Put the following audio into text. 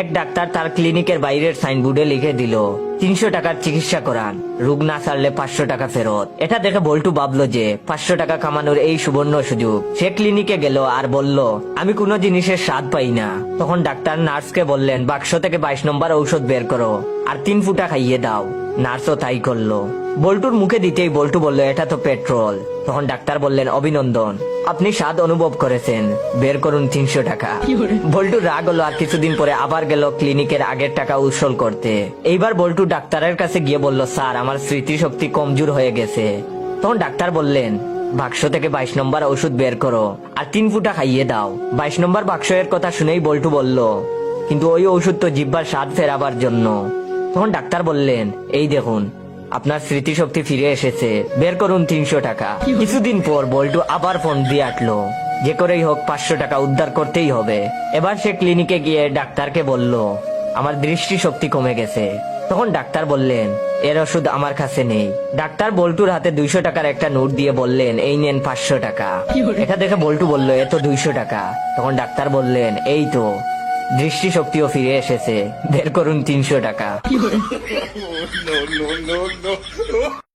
এক ডাক্তার তার ক্লিনিকের বাইরের সাইনবোর্ডে লিখে দিল, তিনশো টাকার চিকিৎসা করান, রোগ না সারলে পাঁচশো টাকা ফেরত। এটা দেখে বল্টু ভাবলো যে পাঁচশো টাকা কামানোর এই সুবর্ণ সুযোগ। সে ক্লিনিকে গেল আর বলল, আমি কোনো জিনিসের স্বাদ পাই না। তখন ডাক্তার নার্সকে বললেন, বাক্স থেকে বাইশ নম্বর ঔষধ বের করো, আর তিন ফুটা খাইয়ে দাও। নার্সও তাই করল। বল্টুর মুখে দিতেই বল্টু বলল এটা তো পেট্রোল। তখন ডাক্তার বললেন অভিনন্দন আপনি স্বাদ অনুভব করেছেন। বের করুন তিনশো টাকা। বল্টু রাগ হলো আর কিছুদিন পরে আবার গেল ক্লিনিকের আগের টাকা উৎসল করতে। এইবার বল্টু ডাক্তারের কাছে গিয়ে বলল স্যার আমার স্মৃতিশক্তি কমজোর হয়ে গেছে। তখন ডাক্তার বললেন বাক্স থেকে বাইশ নম্বর ওষুধ বের করো আর তিন ফুটা খাইয়ে দাও। বাইশ নম্বর বাক্স এর কথা শুনেই বল্টু বলল কিন্তু ওই ওষুধ তো জিব্বার স্বাদ ফেরাবার জন্য। তখন ডাক্তার বললেন এই দেখুন আপনার স্মৃতিশক্তি ফিরে এসেছে। বের করুন তিনশো টাকা। কিছুদিন পর বল্টু আবার ফোন দিয়ে আটলো। যে করেই হোক পাঁচশো টাকা উদ্ধার করতেই হবে। এবার সে ক্লিনিকে গিয়ে ডাক্তারকে বলল আমার দৃষ্টি শক্তি কমে গেছে। তখন ডাক্তার বললেন এর ওষুধ আমার কাছে নেই। ডাক্তার বল্টুর হাতে দুইশো টাকার একটা নোট দিয়ে বললেন এই নেন পাঁচশো টাকা। এটা দেখে বল্টু বলল এ তো দুইশো টাকা। তখন ডাক্তার বললেন এই তো। দৃষ্টি শক্তিও ফিরে এসেছে। বের করুন তিনশো টাকা.